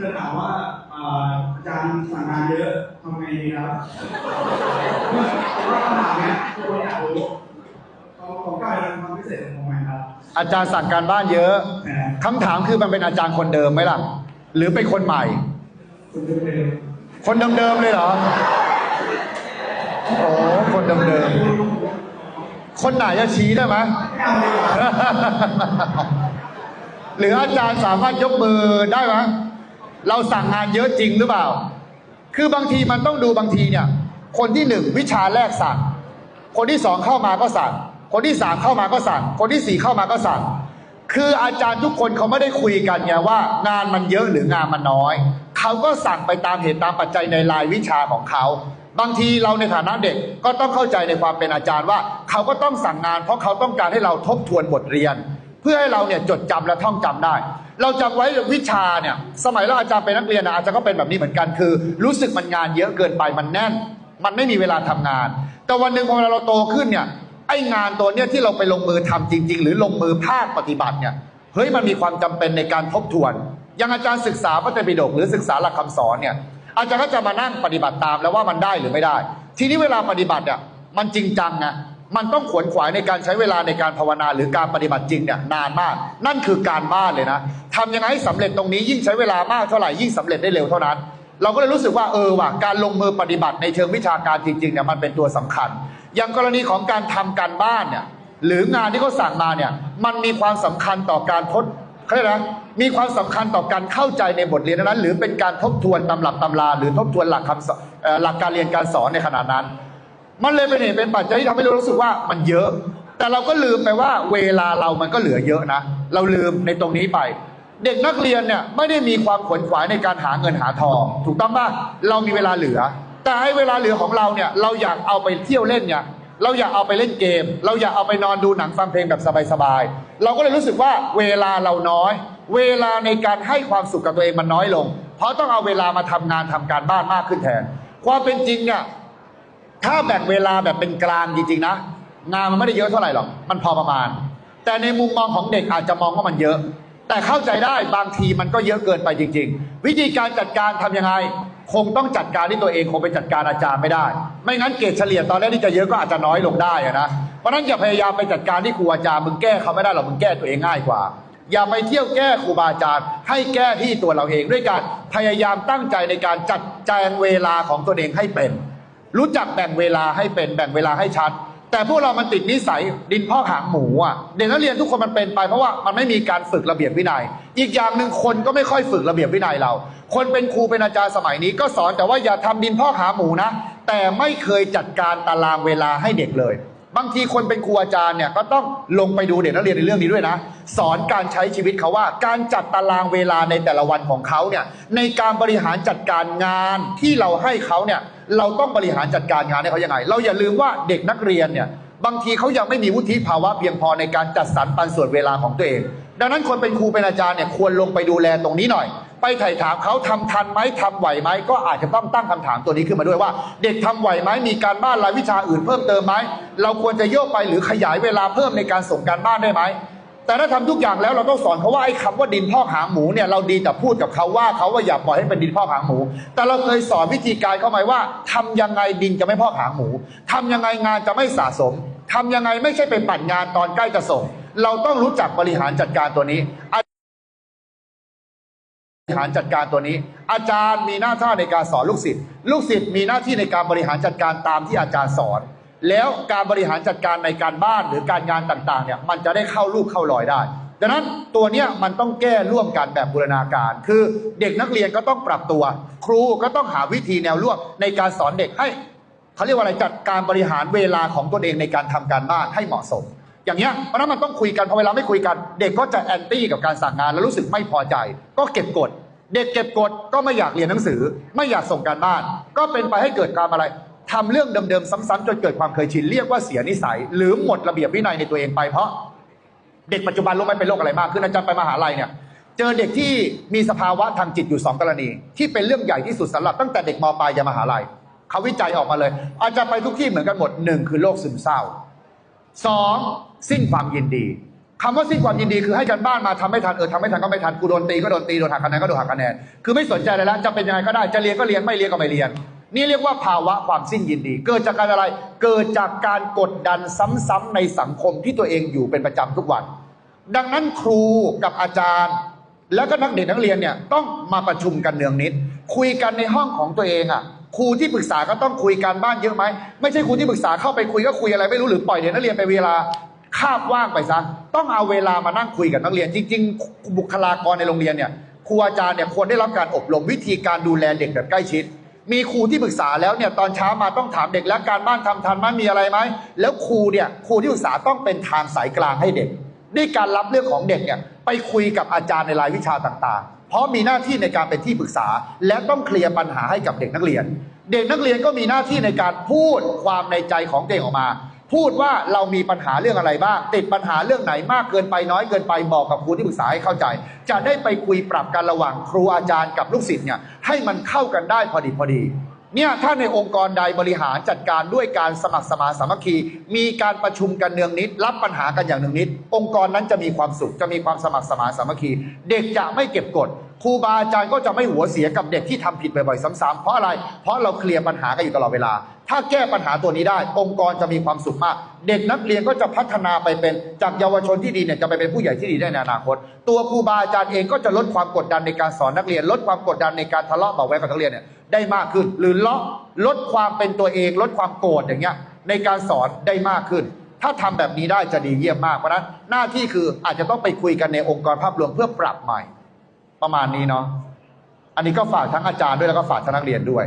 จะถามว่าเอ่ออาจารย์สั่งงานเยอะทำไงดีครับว่าคำถามเนี้ยทุกคนอยากรู้ของของกายเป็นความพิเศษของผมไหมครับ อาจารย์สั่งการบ้านเยอะแต่คำถามคือมันเป็นอาจารย์คนเดิมไหมล่ะ หรือเป็นคนใหม่คุณเดิมคนเดิมๆเลยเหรอโอ้คนเดิมๆคนไหนจะชี้ได้ไหมไม่เอาดีกว่าหรืออาจารย์สามารถยกมือได้ไหม เราสั่งงานเยอะจริงหรือเปล่า คือบางทีมันต้องดูบางทีเนี่ย คนที่หนึ่งวิชาแรกสั่ง คนที่สองเข้ามาก็สั่ง คนที่สามเข้ามาก็สั่ง คนที่สี่เข้ามาก็สั่ง คืออาจารย์ทุกคนเขาไม่ได้คุยกันไงว่า งานมันเยอะหรืองานมันน้อย เขาก็สั่งไปตามเหตุตามปัจจัยในรายวิชาของเขา บางทีเราในฐานะเด็กก็ต้องเข้าใจในความเป็นอาจารย์ว่า เขาก็ต้องสั่งงาน เพราะเขาต้องการให้เราทบทวนบทเรียน พื่อให้เราเนี่ยจดจำและท่องจำได้ เราจำไว้วิชาเนี่ยสมัยเราอาจารย์เป็นนักเรียนนะอาจารย์ก็เป็นแบบนี้เหมือนกันคือ รู้สึกมันงานเยอะเกินไปมันแน่น มันไม่มีเวลาทำงาน แต่วันหนึ่งพอเราโตขึ้นเนี่ยไอ้งานตัวเนี้ยที่เราไปลงมือทำจริง ๆ หรือลงมือภาคปฏิบัติเนี่ยเฮ้ยมันมีความจำเป็นในการทบทวนยังอาจารย์ศึกษาพระไตรปิฎกหรือศึกษาหลักคำสอนเนี่ยอาจารย์ก็จะมานั่งปฏิบัติตามแล้วว่ามันได้หรือไม่ได้ ทีนี้เวลาปฏิบัติเนี่ยมันจริงจังไง มันต้องขวนขวายในการใช้เวลาในการภาวนาหรือการปฏิบัติจริงเนี่ยนานมาก นั่นคือการบ้านเลยนะทำยังไงให้สำเร็จตรงนี้ยิ่งใช้เวลามากเท่าไหร่ยิ่งสำเร็จได้เร็วเท่านั้น เราก็เลยรู้สึกว่าเออว่ะการลงมือปฏิบัติในเชิงวิชาการจริงๆเนี่ยมันเป็นตัวสำคัญ อย่างกรณีของการทำการบ้านเนี่ยหรืองานที่เขาสั่งมาเนี่ยมันมีความสำคัญต่อการทดเขาเรียกนะมีความสำคัญต่อการเข้าใจในบทเรียนนั้น หรือเป็นการทบทวนตำรับตำรา หรือทบทวนหลักคำสอนหลักการเรียนการสอนในขณะนั้น มันเลยเป็นเหตุเป็นปัจจัยที่ทำให้เรารู้สึกว่ามันเยอะ แต่เราก็ลืมไปว่า เวลาเรามันก็เหลือเยอะนะ เราลืมในตรงนี้ไป เด็กนักเรียนเนี่ยไม่ได้มีความขวนขวายในการหาเงินหาทอง ถูกต้องป่ะเรามีเวลาเหลือ แต่ให้เวลาเหลือของเราเนี่ยเราอยากเอาไปเที่ยวเล่นเนี่ยเราอยากเอาไปเล่นเกม เราอยากเอาไปนอนดูหนังฟังเพลงแบบสบายๆ เราก็เลยรู้สึกว่าเวลาเราน้อย เวลาในการให้ความสุขกับตัวเองมันน้อยลง เพราะต้องเอาเวลามาทำงานทำการบ้านมากขึ้นแทน ความเป็นจริงเนี่ย ถ้าแบ่งเวลาแบบเป็นกลางจริงๆนะงานมันไม่ได้เยอะเท่าไหร่หรอกมันพอประมาณ แต่ในมุมมองของเด็กอาจจะมองว่ามันเยอะ แต่เข้าใจได้บางทีมันก็เยอะเกินไปจริง ๆ วิธีการจัดการทำยังไง คงต้องจัดการที่ตัวเองคงไปจัดการอาจารย์ไม่ได้ ไม่งั้นเกรดเฉลี่ยตอนแรกที่จะเยอะก็อาจจะน้อยลงได้อะนะเพราะฉะนั้นอย่าพยายามไปจัดการที่ครูอาจารย์มึงแก้เขาไม่ได้หรอกมึงแก้ตัวเองง่ายกว่าอย่าไปเที่ยวแก้ครูบาอาจารย์ ให้แก้ที่ตัวเราเองด้วยการพยายามตั้งใจในการจัดแจงเวลาของตัวเองให้เป็น รู้จักแบ่งเวลาให้เป็นแบ่งเวลาให้ชัด แต่พวกเรามันติดนิสัยดินพ่อหางหมูอะเด็กนักเรียนทุกคนมันเป็นไปเพราะว่ามันไม่มีการฝึกระเบียบวินัย อีกอย่างหนึ่งคนก็ไม่ค่อยฝึกระเบียบวินัยเรา คนเป็นครูเป็นอาจารย์สมัยนี้ ก็สอนแต่ว่าอย่าทำดินพ่อหางหมูนะแต่ไม่เคยจัดการตารางเวลาให้เด็กเลย บางทีคนเป็นครูอาจารย์เนี่ยก็ต้องลงไปดูเด็กนักเรียนในเรื่องนี้ด้วยนะ สอนการใช้ชีวิตเขาว่า การจัดตารางเวลาในแต่ละวันของเขาเนี่ยในการบริหารจัดการงานที่เราให้เขาเนี่ยเราต้องบริหารจัดการงานให้เขายังไง เราอย่าลืมว่าเด็กนักเรียนเนี่ยบางทีเขายังไม่มีวุฒิภาวะเพียงพอในการจัดสรรปันส่วนเวลาของตัวเอง ดังนั้นคนเป็นครูเป็นอาจารย์เนี่ยควรลงไปดูแลตรงนี้หน่อย ไปไถ่ถามเขาทำทันไหมทำไหวไหมก็อาจจะต้องตั้งคำถามตัวนี้ขึ้นมาด้วยว่า เด็กทำไหวไหมมีการบ้านรายวิชาอื่นเพิ่มเติมไหมเราควรจะโยกไปหรือขยายเวลาเพิ่มในการส่งการบ้านได้ไหมแต่ถ้าทำทุกอย่างแล้วเราต้องสอนเขาว่าไอ้คำว่าดินพอกหางหมูเนี่ยเราดีแต่พูดกับเขาว่าเขาว่าอย่าปล่อยให้เป็นดินพอกหางหมู แต่เราเคยสอนวิธีการเข้าไหมว่าทำยังไงดินจะไม่พอกหางหมูทำยังไงงานจะไม่สะสมทำยังไงไม่ใช่ไปปั่นงานตอนใกล้จะส่ง เราต้องรู้จักบริหารจัดการตัวนี้ ริหารจัดการตัวนี้ อาจารย์มีหน้าที่ในการสอนลูกศิษย์ลูกศิษย์มีหน้าที่ในการบริหารจัดการตามที่อาจารย์สอน แล้วการบริหารจัดการในการบ้านหรือการงานต่างๆเนี่ยมันจะได้เข้าลูกเข้ารอยได้ดังนั้นตัวเนี้ยมันต้องแก้ร่วมกันแบบบูรณาการ คือเด็กนักเรียนก็ต้องปรับตัว ครูก็ต้องหาวิธีแนวร่วมในการสอนเด็กให้เขาเรียกว่าอะไรจัดการบริหารเวลาของตนเองในการทำการบ้านให้เหมาะสม อย่างเงี้ยเพราะนั้นมันต้องคุยกันพอเวลาไม่คุยกัน เด็กก็จะแอนตี้กับการสั่งงานแล้วรู้สึกไม่พอใจ ก็เก็บกด เด็กเก็บกดก็ไม่อยากเรียนหนังสือ ไม่อยากส่งการบ้าน ก็เป็นไปให้เกิดการอะไรทำเรื่องเดิมๆซ้ำๆจนเกิดความเคยชินเรียกว่าเสียนิสัย หรือหมดระเบียบวินัยในตัวเองไปเพราะ เด็กปัจจุบันรู้ไหมเป็นโรคอะไรมากขึ้นอาจารย์ไปมหาลัยเนี่ยเจอเด็กที่มีสภาวะทางจิตอยู่สองกรณี ที่เป็นเรื่องใหญ่ที่สุดสำหรับตั้งแต่เด็กมปลายยันมหาลัยเขาวิจัยออกมาเลย อาจารย์ไปทุกที่เหมือนกันหมดหนึ่งคือโรคซึมเศร้าสองสิ้นความยินดี คำว่าสิ้นความยินดีคือให้กันบ้านมาทำไม่ทันเออทำไม่ทันก็ไม่ทันกูโดนตีก็โดนตีโดนหักคะแนนก็โดนหักคะแนนคือไม่สนใจอะไรแล้วจะเป็นยังไงก็ได้จะเรียนก็เรียนไม่เรียนก็ไม่เรียน นี่เรียกว่าภาวะความสิ้นยินดี เกิดจากการอะไร เกิดจากการกดดันซ้ำๆในสังคมที่ตัวเองอยู่เป็นประจำทุกวัน ดังนั้นครูกับอาจารย์ แล้วก็นักเด็กนักเรียนเนี่ยต้องมาประชุมกันเนืองนิด คุยกันในห้องของตัวเองอะครูที่ปรึกษาก็ต้องคุยกันบ้านเยอะไหมไม่ใช่ครูที่ปรึกษาเข้าไปคุยก็คุยอะไรไม่รู้หรือปล่อยเด็กนักเรียนไปเวลา คาบว่างไปซะ ต้องเอาเวลามานั่งคุยกับนักเรียน จริง ๆ บุคลากรในโรงเรียนเนี่ยครูอาจารย์เนี่ยควรได้รับการอบรมวิธีการดูแลเด็กแบบใกล้ชิด มีครูที่ปรึกษาแล้วเนี่ยตอนเช้ามาต้องถามเด็กแล้วการบ้านทำทันไหมมีอะไรไหมแล้วครูเนี่ยครูที่ปรึกษาต้องเป็นทางสายกลางให้เด็กด้วยการรับเรื่องของเด็กเนี่ยไปคุยกับอาจารย์ในรายวิชาต่างๆ เพราะมีหน้าที่ในการเป็นที่ปรึกษา และต้องเคลียร์ปัญหาให้กับเด็กนักเรียน เด็กนักเรียนก็มีหน้าที่ในการพูดความในใจของตัวเองออกมา พูดว่าเรามีปัญหาเรื่องอะไรบ้าง ติดปัญหาเรื่องไหนมากเกินไปน้อยเกินไปบอกกับครูที่ปรึกษาให้เข้าใจ จะได้ไปคุยปรับกันระหว่างครูอาจารย์กับลูกศิษย์เนี่ยให้มันเข้ากันได้พอดีพอดีเนี่ยถ้าในองค์กรใดบริหารจัดการด้วยการสมัครสมาสามัคคี มีการประชุมกันเนืองนิด รับปัญหากันอย่างเนืองนิด องค์กรนั้นจะมีความสุขจะมีความสมัครสมาสามัคคี เด็กจะไม่เก็บกด ครูบาอาจารย์ก็จะไม่หัวเสียกับเด็กที่ทำผิดบ่อยๆซ้ำๆเพราะอะไร เพราะเราเคลียร์ปัญหากันอยู่ตลอดเวลา ถ้าแก้ปัญหาตัวนี้ได้ องค์กรจะมีความสุขมาก เด็กนักเรียนก็จะพัฒนาไปเป็นจากเยาวชนที่ดีเนี่ยจะไปเป็นผู้ใหญ่ที่ดีได้ในอนาคต ตัวครูบาอาจารย์เองก็จะลดความกดดันในการสอนนักเรียน ลดความกดดันในการทะเลาะเบาะแวงกับนักเรียนเนี่ยได้มากขึ้น หรือลดลดความเป็นตัวเอง ลดความโกรธอย่างเงี้ยในการสอนได้มากขึ้นถ้าทำแบบนี้ได้จะดีเยี่ยมมาก เพราะฉะนั้นหน้าที่คืออาจจะต้องไปคุยกันในองค์กรภาพรวมเพื่อปรับใหม่ ประมาณนี้เนาะอันนี้ก็ฝากทั้งอาจารย์ด้วยแล้วก็ฝากทั้งนักเรียนด้วย